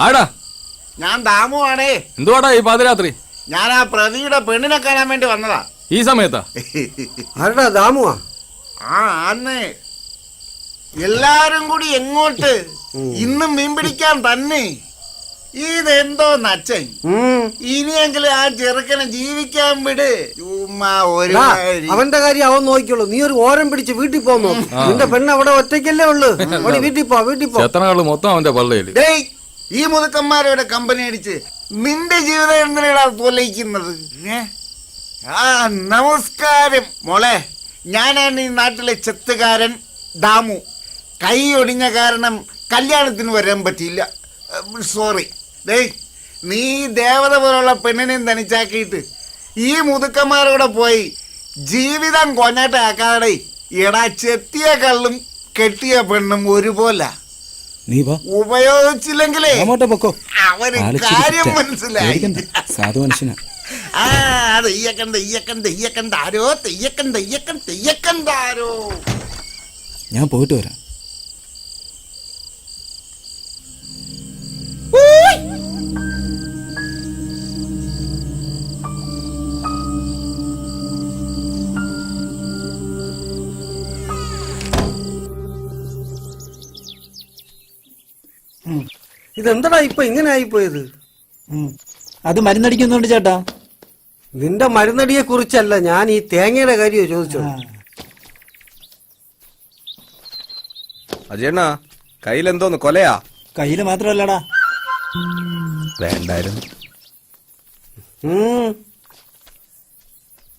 ആടാ. ഞാൻ ദാമുവാണേ. എന്തുവാടാ ഈ പാതിരാത്രി? ഞാൻ ആ പ്രതിയുടെ പെണ്ണിനെ കാണാൻ വേണ്ടി വന്നതാ. ഈ സമയത്താ? ആരടാ ദാമുവാ? ആ അന്ന് എല്ലാരും കൂടി എങ്ങോട്ട്? ഇന്നും മീൻ പിടിക്കാൻ തന്നെ. ഇതെന്തോ നച്ചൻ. ഇനിയെങ്കിലും ആ ചെറുക്കനെ ജീവിക്കാൻ വിട്. ചുമ്മാ ഒരു അവന്റെ കാര്യം അവൻ നോക്കിക്കോളൂ. നീ ഒരു ഓരം പിടിച്ച് വീട്ടിൽ പോന്നോ നിന്റെ പെണ്ണ് അവിടെ ഒറ്റയ്ക്കല്ലേ ഉള്ളു. ഓടി വീട്ടിൽ പോ വീട്ടിൽ പോ. മൊത്തം അവന്റെ പള്ളയിൽ. ഈ മുതുക്കന്മാരുടെ കമ്പനി അടിച്ച് നിന്റെ ജീവിതം എങ്ങനെയാണ് തൊലയിക്കുന്നത് ആ നമസ്കാരം മോളെ. ഞാനാണ് ഈ നാട്ടിലെ ചെത്തുകാരൻ ദാമു. കൈ ഒടിഞ്ഞ കാരണം കല്യാണത്തിന് വരാൻ പറ്റിയില്ല. സോറി ഡേയ് നീ ദേവത പോലുള്ള പെണ്ണിനെയും തനിച്ചാക്കിയിട്ട് ഈ മുതുക്കന്മാരോടെ പോയി ജീവിതം കൊഞ്ഞാട്ടാക്കാതെ എടാ ചെത്തിയ കള്ളും കെട്ടിയ പെണ്ണും ഒരുപോലെ. നീ വാ. ഉപയോഗിച്ചില്ലെങ്കിലേ അങ്ങോട്ട് പൊക്കോ. അവന് ആളിച്ചിരി കാര്യം തെറ്റാ. മനസ്സിലായി. പേടിക്കണ്ട. സാധു മനുഷ്യനാ. ആ തെയ്യക്കൻ തെയ്യക്കൻ തെയ്യക്കൻ താരോ തെയ്യക്കൻ തെയ്യക്കൻ തെയ്യക്കൻ താരോ ഞാൻ പോയിട്ട് വരാം. ഇതെന്തടാ ഇപ്പൊ ഇങ്ങനെ ആയിപ്പോയത്. അത് മരുന്നടിക്കുന്നുണ്ട് ചേട്ടാ. നിന്റെ മരുന്നടിയെ കുറിച്ചല്ല ഞാൻ ഈ തേങ്ങയുടെ കാര്യമോ ചോദിച്ചത് അജയണ്ണ കയ്യിലെന്തോന്ന്? കൊലയാ? കയ്യിൽ മാത്രല്ലടാ വേണ്ടായിരുന്നു.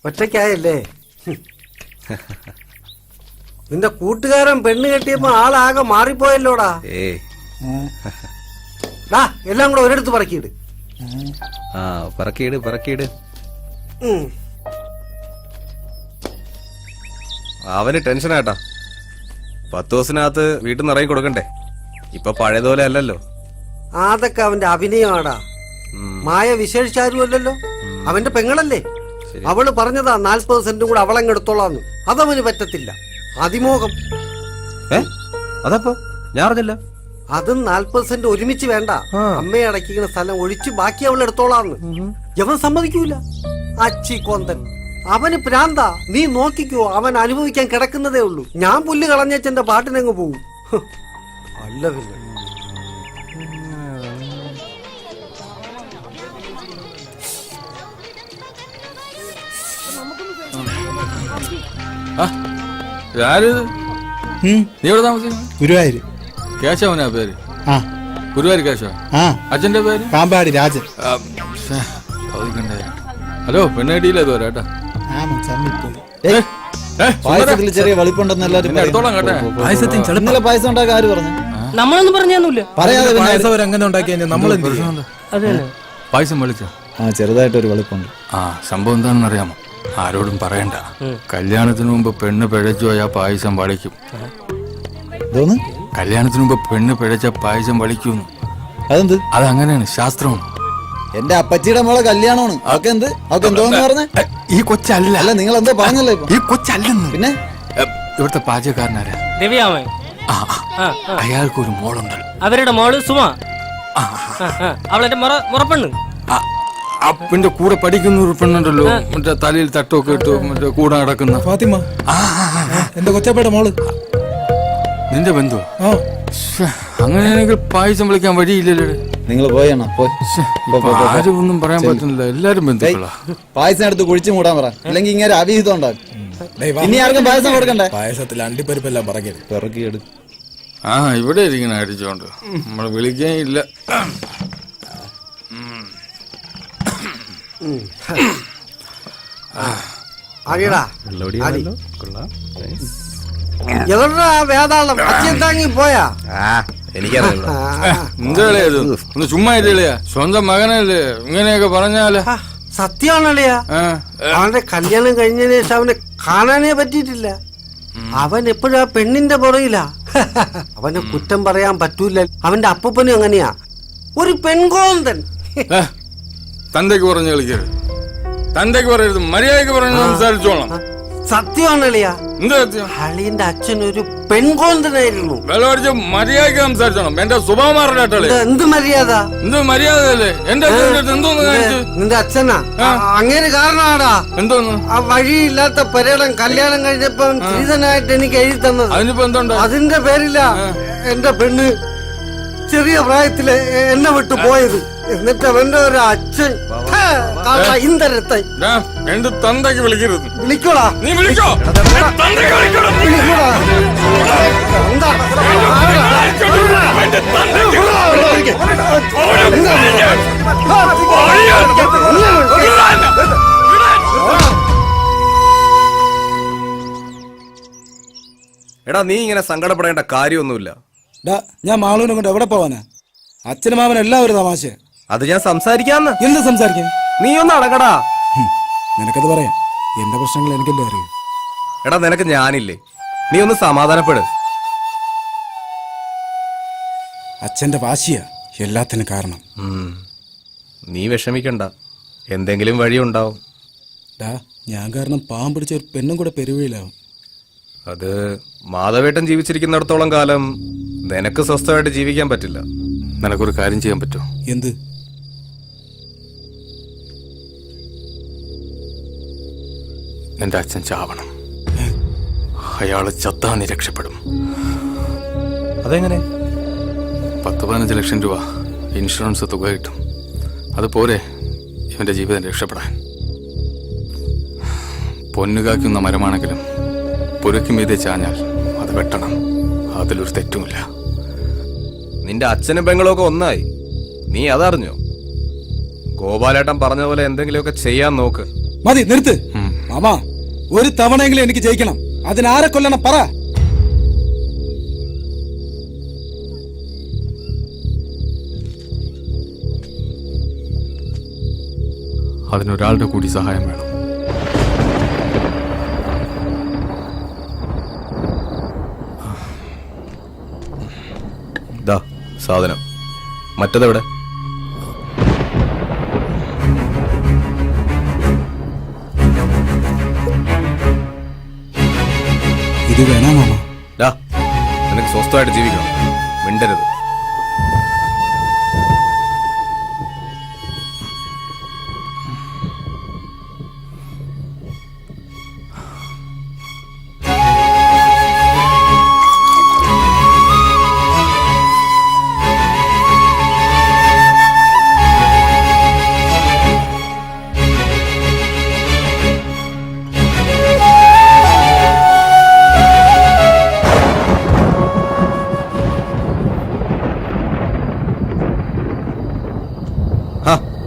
ഒറ്റക്കായല്ലേ ഒറ്റയ്ക്കായല്ലേ. നിന്റെ കൂട്ടുകാരൻ പെണ്ണ് കെട്ടിയപ്പോ ആളാകെ മാറിപ്പോയല്ലോടാ. ഏ എല്ലാം കൂടെ ഒരിടത്ത് പറക്കിയിട്. ആ പറക്കിയിട് പറക്കിയിട്. അവന് ടെൻഷനാട്ടാ പത്ത് ദിവസത്തിനകത്ത് വീട്ടിൽ നിന്ന് ഇറങ്ങി കൊടുക്കണ്ടേ? ഇപ്പൊ പഴയതുപോലെ അല്ലല്ലോ. അതൊക്കെ അവന്റെ അഭിനയമാടാ. മായ വിശേഷിച്ചാരുമല്ലോ അവന്റെ പെങ്ങളല്ലേ. അവൾ പറഞ്ഞതാ നാൽപ്പത് സെന്റും കൂടെ അവളങ്ങെടുത്തോളാന്ന് അതവന് പറ്റത്തില്ല. അതിമോഹം. ഏ? അതപ്പോ? ഞാൻ അറിഞ്ഞില്ല. അതും നാൽപ്പത് സെന്റ് ഒരുമിച്ച് വേണ്ട. അമ്മയെ അടക്കിക്കുന്ന സ്ഥലം ഒഴിച്ച് ബാക്കി അവൾ എടുത്തോളാന്ന്. അവൻ സമ്മതിക്കൂല. അച്ചി കൊന്തൻ അവന് പ്രാന്ത. നീ നോക്കിക്കോ അവൻ അനുഭവിക്കാൻ കിടക്കുന്നതേ ഉള്ളൂ. ഞാൻ പുല്ല് കളഞ്ഞെന്റെ പാട്ടിനങ്ങ് പോവും. ഹ്. അല്ല പിന്നെ ആ കേശവനാ പേര്? ആ. ഗുരുവായൂർ കേശവ ആ. അച്ഛന്റെ പേര്? പാമ്പാടി രാജൻ. ആ, ശ്ശേ, ചോദിക്കണ്ടേ. ഹലോ പെണ്ണേടിയില്ലേ ഇതുവരെ കേട്ടാ? ആ മച്ചാൻ പോയി ഏ, ഏ, പായസത്തിൽ ചെറിയ വെളിപ്പുണ്ടെന്ന് എല്ലാരും നിന്നെ എടുത്തോളാം കേട്ടെ. പായസത്തിൽ ഇന്നലെ പായസം ഉണ്ടാക്കാൻ ആര് പറഞ്ഞു? നമ്മളൊന്നും പറഞ്ഞൊന്നുമില്ല. പറയാതെ പിന്നെ ആര്? അവരങ്ങനെ ഉണ്ടാക്കി നമ്മൾ അതെ പായസം വിളിച്ചോ ആ ചെറുതായിട്ടൊരു വെളുപ്പുണ്ട് ആ സംഭവം എന്താണെന്ന് അറിയാമോ? ആരോടും പറയണ്ട. കല്യാണത്തിന് മുമ്പ് പെണ്ണ് പിഴച്ചു പോയാൽ പായസം വളിക്കും. ഇതോന്ന്? കല്യാണത്തിന് മുമ്പ് പെണ്ണ് പിഴച്ച പായസം വളിക്കും അതെന്ത്? അതങ്ങനെയാണ് ശാസ്ത്രമാണ് എന്റെ അപ്പച്ചിയുടെ മോളെ കല്യാണമാണ്. അതൊക്കെ എന്ത്? അതൊക്കെ എന്തോന്ന് പറഞ്ഞേ? ഈ കൊച്ചല്ല. അല്ല നിങ്ങൾ എന്തോ പറഞ്ഞല്ലേ ഇപ്പൊ? ഈ കൊച്ചല്ലെന്ന്. പിന്നെ? ഇവിടുത്തെ പാചകക്കാരനാരാ? ആ, ആ, ആ ആ. അയാൾക്ക് ഒരു മോളുണ്ട്. അവരുടെ മോൾ സുമ. ആ, ആ, ആ. അവളെന്റെ മുറ മുറപ്പെണ്ണ്. ആ, ആ പിന്നെ കൂടെ പഠിക്കുന്ന ഒരു പെണ്ണുണ്ടല്ലോ. മറ്റേ തലയിൽ തട്ടൊക്കെ ഇട്ട് മറ്റേ കൂടെ നടക്കുന്ന. ഫാത്തിമ. ആ, ആ, ആ, എന്റെ കൊച്ചപ്പയുടെ മോൾ. നിന്റെ ബന്ധു ആ. അങ്ങനെയാണെങ്കിൽ പായസം വിളിക്കാൻ വഴിയില്ലല്ലോ നിങ്ങൾ പോയണോ പോയി. പോ, പോ, പോ, പോ. ആരും ഒന്നും പറയാൻ പറ്റുന്നില്ല. എല്ലാരും ബന്ധു ബന്ധുക്കളാ പായസം എടുത്ത് കുഴിച്ചു മൂടാൻ പറ. അല്ലെങ്കിൽ ഇങ്ങനെ അവിഹിതം ഉണ്ടാകും. ഇനി ആർക്കും പായസം കൊടുക്കണ്ടേ? പായസത്തിൽ അണ്ടിപ്പരിപ്പെല്ലാം പറക്കരുത്. പിറക്കിയെടു. ആ ഇവിടെ ഇരിക്കണ അടിച്ചോണ്ട് നമ്മൾ വിളിക്കാൻ ഇല്ല. അടിയടാ അടി. എവിടെടാ ആ വേതാളം? അച്ഛൻ താങ്ങി പോയാ? ആ എനിക്കറിയാം ഇവിടെ. ആ, എന്താ ഇത്? ഒന്ന് ചുമ്മാ ഇല്ലേ സ്വന്തം മകനല്ലേ ഇങ്ങനെയൊക്കെ പറഞ്ഞാൽ. ആ, സത്യമാണല്ലയാ. ആ, അവന്റെ കല്യാണം കഴിഞ്ഞതിന് ശേഷം അവനെ കാണാനേ പറ്റിയിട്ടില്ല. അവൻ എപ്പോഴും ആ പെണ്ണിന്റെ പുറയിലാ അവനെ കുറ്റം പറയാൻ പറ്റൂല. അവന്റെ അപ്പനും അങ്ങനെയാ. ഒരു പെൺകോന്തൻ. തന്തയ്ക്ക് പറഞ്ഞു കളിക്കരുത്. തന്തയ്ക്ക് പറയരുത്. മര്യാദയ്ക്ക് പറഞ്ഞു സംസാരിച്ചോളാം സത്യമാണ് അളിയ. എന്താ സത്യം? അളിയന്റെ അച്ഛൻ ഒരു പെൺകോന്തനായിരുന്നു. വെള്ളമടിച്ച് മര്യാദയ്ക്ക് സംസാരിച്ചോണം. എന്റെ സ്വഭാവം മാറട്ടെ ഇത് എന്ത് മര്യാദ? എന്ത് മര്യാദയല്ലേ എന്റെ അച്ഛന്റെ അടുത്ത് എന്തോന്ന് കാണിച്ചു? നിന്റെ- നിന്റെ അച്ഛനാ? അങ്ങനെ കാരണമാടാ എന്തോന്ന്? ആ വഴിയില്ലാത്ത പരേടം കല്യാണം കഴിഞ്ഞപ്പം സ്ത്രീധനായിട്ട് എനിക്ക് എഴുതി തന്നത്. അതിനിപ്പോ എന്തുണ്ട്? അതിന്റെ പേരില എന്റെ പെണ്ണ് ചെറിയ പ്രായത്തിൽ എന്നെ വിട്ടു പോയത്. എന്നിട്ട് അവന്റെ ഒരു അച്ഛൻ എന്റെ തന്തയ്ക്ക് വിളിക്കരുത്. വിളിക്കോടാ. നീ വിളിക്കോ? എടാ നീ? ഇങ്ങനെ സങ്കടപ്പെടേണ്ട കാര്യമൊന്നുമില്ല. ഞാൻ മാളൂനെ കൊണ്ട് എവിടെ പോവാനാ? അച്ഛനും മാമനും എല്ലാം ഒരു തമാശ അത് ഞാൻ സംസാരിക്കാന്ന്. എന്ത് സംസാരിക്കാൻ? നീ ഒന്ന് അടങ്ങടാ. നിനക്കത് പറയാം. എന്റെ പ്രശ്നങ്ങൾ എനിക്കല്ലേ അറിയൂ. എടാ നിനക്ക് ഞാനില്ലേ. നീ ഒന്ന് സമാധാനപ്പെട്. അച്ഛന്റെ വാശിയ എല്ലാത്തിനും കാരണം. നീ വിഷമിക്കണ്ട. എന്തെങ്കിലും വഴിയുണ്ടാവും. ഡാ ഞാൻ കാരണം പാമ്പ് പിടിച്ച ഒരു പെണ്ണും കൂടെ പെരുവയിലാവും അത് മാധവേട്ടൻ ജീവിച്ചിരിക്കുന്നിടത്തോളം കാലം നിനക്ക് സ്വസ്ഥമായിട്ട് ജീവിക്കാൻ പറ്റില്ല. നിനക്കൊരു കാര്യം ചെയ്യാൻ പറ്റുമോ? എന്ത്? നിന്റെ അച്ഛൻ ചാവണം. അയാൾ ചത്താ നീ രക്ഷപ്പെടും. അതെങ്ങനെ? പത്ത് പതിനഞ്ച് ലക്ഷം രൂപ ഇൻഷുറൻസ് തുക കിട്ടും. അത് പോരെ ഇവന്റെ ജീവിതം രക്ഷപ്പെടാൻ. പൊന്നുകാക്കുന്ന മരമാണെങ്കിലും പുരയ്ക്ക് മീതെ ചാഞ്ഞാൽ അത് വെട്ടണം. അതിലൊരു തെറ്റുമില്ല. നിന്റെ അച്ഛനും പെങ്ങളൊക്കെ ഒക്കെ ഒന്നായി. നീ അതറിഞ്ഞോ? ഗോപാലേട്ടൻ പറഞ്ഞ പോലെ എന്തെങ്കിലുമൊക്കെ ചെയ്യാൻ നോക്ക്. മതി നിർത്ത്. മാമാ ഒരു തവണയെങ്കിലും എനിക്ക് ജയിക്കണം. അതിനാരെ കൊല്ലണം? പറ. അതിനൊരാളുടെ കൂടി സഹായം വേണം. ദാ സാധനം. മറ്റതെവിടെ? ഇത് വേണോ മാമ? നിനക്ക് സ്വസ്ഥമായിട്ട് ജീവിക്കണം. മിണ്ടരുത്.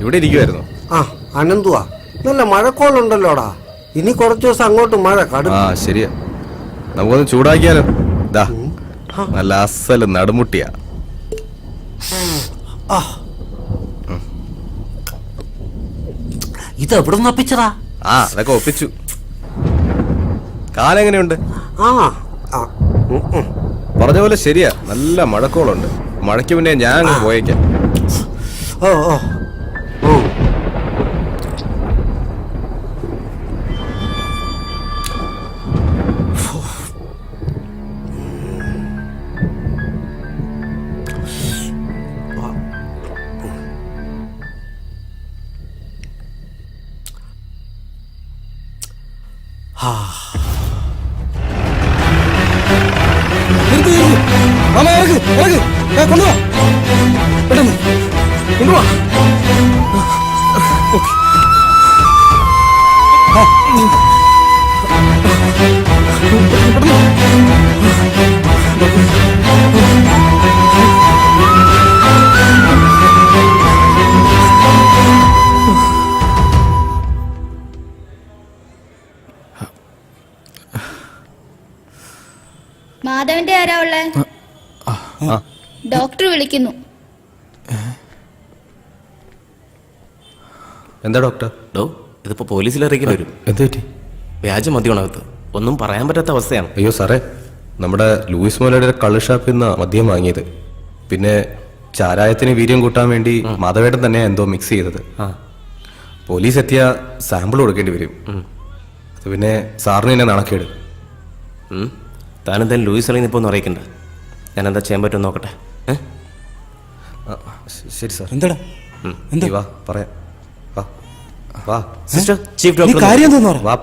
ഇവിടെ ഇരിക്കുവായിരുന്നു. ആ അനന്തുവാ. നല്ല മഴക്കോളുണ്ടല്ലോടാ. ഇനി കുറച്ചു ദിവസം അങ്ങോട്ട് മഴ കടു. ആ ശരിയാ. നമുക്കൊന്ന് ചൂടാക്കിയാലോ? ദാ നല്ല അസൽ നടുമുട്ടിയാ. ഇത് എവിടെ നിന്ന് ഒപ്പിച്ചതാ ആ അതൊക്കെ ഒപ്പിച്ചു. കാലെങ്ങനെയുണ്ട്? ആ ആ, ഉം, ഉം. പറഞ്ഞ പോലെ ശരിയാ. നല്ല മഴക്കോളുണ്ട്. മഴയ്ക്ക് മുന്നേ ഞാൻ അങ്ങ് പോയേക്കാം. ഓ ഓ. മാമ ഇറക്ക് ദാ, കൊണ്ടുവാ. പെട്ടെന്ന്. കൊണ്ടുവാ. ആ, ഡോക്ടർ വിളിക്കുന്നു. എന്താ ഡോക്ടർ? ഡോ ഇതിപ്പോ പോലീസിൽ അറിയിക്കാൻ വരും. എന്ത് പറ്റി? വ്യാജ മദ്യമാണകത്ത് ഒന്നും പറയാൻ പറ്റാത്ത അവസ്ഥയാണ്. അയ്യോ സാറേ നമ്മുടെ ലൂയിസ് മോലയുടെ കള്ള് ഷാപ്പിൽ നിന്ന് മദ്യം വാങ്ങിയത്. പിന്നെ ചാരായത്തിന് വീര്യം കൂട്ടാൻ വേണ്ടി മാധവേട്ടൻ തന്നെ എന്തോ മിക്സ് ചെയ്തത്. ആ. പോലീസ് എത്തിയ സാമ്പിൾ കൊടുക്കേണ്ടി വരും. അത് പിന്നെ സാറിന് തന്നെ നാണക്കേട്. താനെന്തായാലും ലൂയിസ് അറിയുന്ന ഇപ്പോൾ ഒന്നും അറിയിക്കണ്ട. ഞാൻ എന്താ ചെയ്യാൻ പറ്റും നോക്കട്ടെ? ശരി സാർ. എന്താടാ? എന്താ? വാ പറയാം. വാ. വാ. സിസ്റ്റർ ചീഫ് ഡോക്ടർ കാര്യം എന്താ പറ. വാ